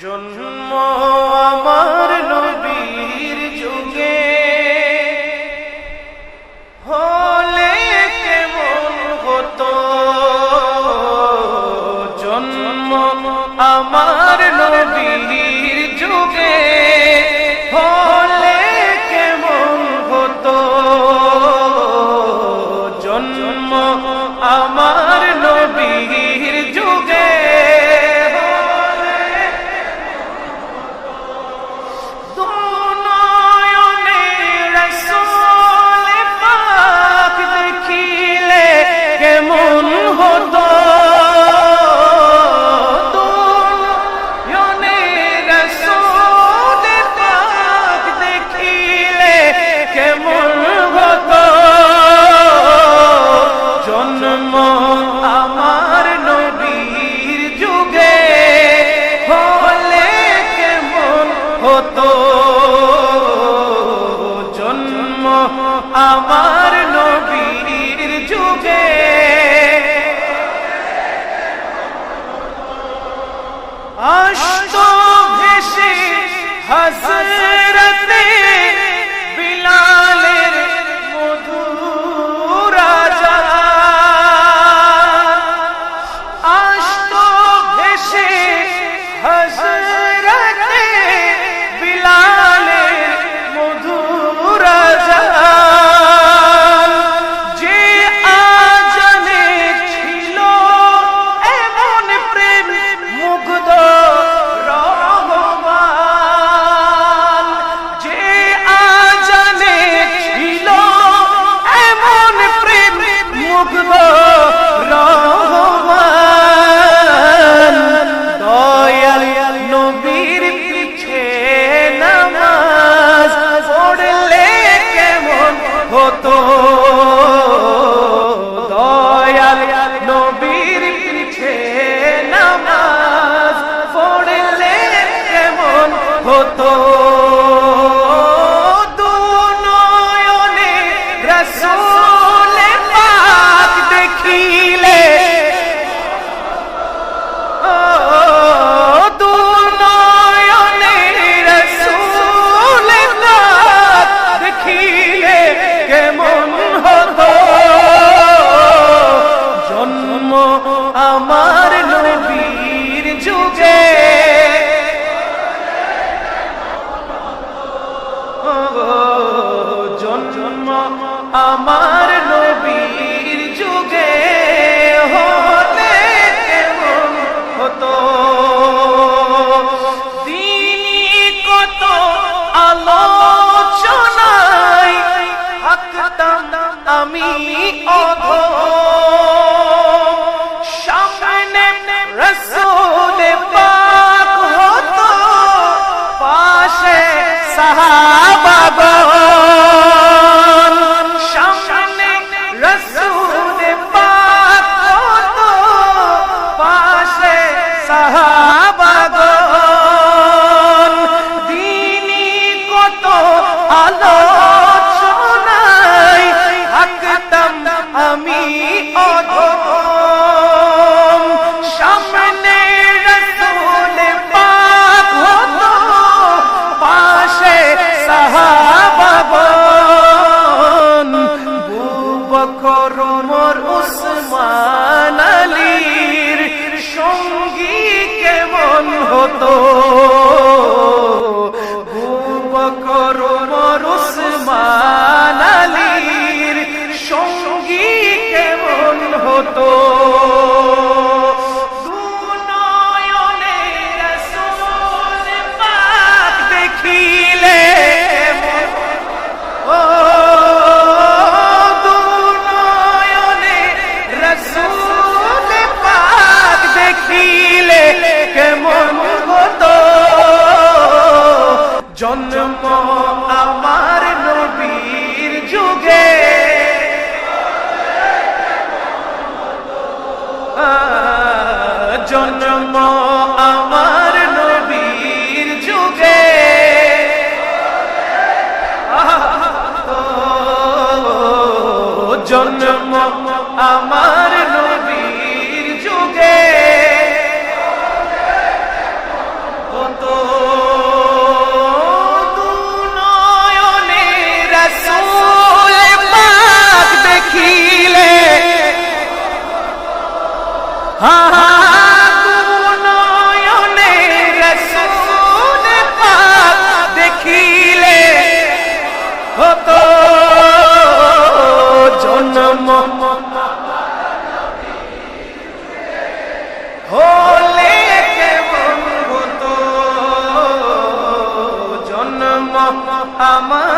জন্ম আমার আমার নবীর যুগে। আসতো ভেসে হাসে আমার নবীর যুগে। জন্ম আমার নবীর যুগে। হলে কেমন হতো? তিনি কত আলোচনায় থাকতাম আমি অধ আলোচনায় থাকতাম আমি অধম। জন্ম আমার নবীর যুগে। জন্ম আমার নবীর যুগে। কত নয়নে রসুল হা দেখিলে হত জন্ম। হলে কেমন হত জন্ম আমার